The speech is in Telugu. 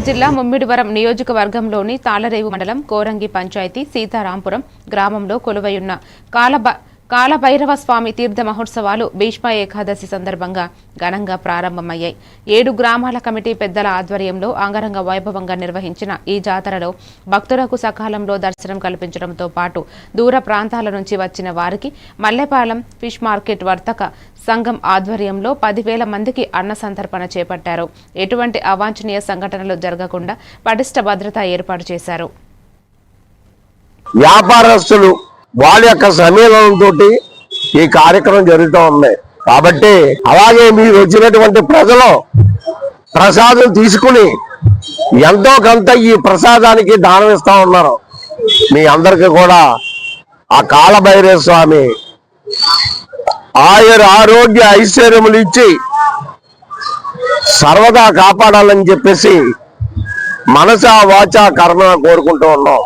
జిల్లా ముమ్మిడివరం నియోజకవర్గంలోని తాళరేవు మండలం కోరంగి పంచాయతీ సీతారాంపురం గ్రామంలో కొలువైయున్న కాలబ కాలభైరవ స్వామి తీర్థ మహోత్సవాలు భీష్మ ఏకాదశి సందర్భంగా ఘనంగా ప్రారంభమయ్యాయి. ఏడు గ్రామాల కమిటీ పెద్దల ఆధ్వర్యంలో అంగరంగ వైభవంగా నిర్వహించిన ఈ జాతరలో భక్తులకు సకాలంలో దర్శనం కల్పించడంతో పాటు దూర ప్రాంతాల నుంచి వచ్చిన వారికి మల్లెపాలెం ఫిష్ మార్కెట్ వర్తక సంఘం ఆధ్వర్యంలో పదివేల మందికి అన్న సంతర్పణ చేపట్టారు. ఎటువంటి అవాంఛనీయ సంఘటనలు జరగకుండా పటిష్ట భద్రత ఏర్పాటు చేశారు. వ్యాపారస్తులు వాళ్ళ యొక్క సమ్మేళనంతో ఈ కార్యక్రమం జరుగుతూ ఉంది. కాబట్టి అలాగే మీరు వచ్చినటువంటి ప్రజలు ప్రసాదం తీసుకుని ఎంతో కొంత ఈ ప్రసాదానికి దానం ఇస్తా ఉన్నారు. మీ అందరికి కూడా ఆ కాలభైరవ స్వామి ఆయన ఆరోగ్య ఐశ్వర్యములు ఇచ్చి సర్వదా కాపాడాలని చెప్పేసి మనసా వాచా కర్మ కోరుకుంటూ ఉన్నాం.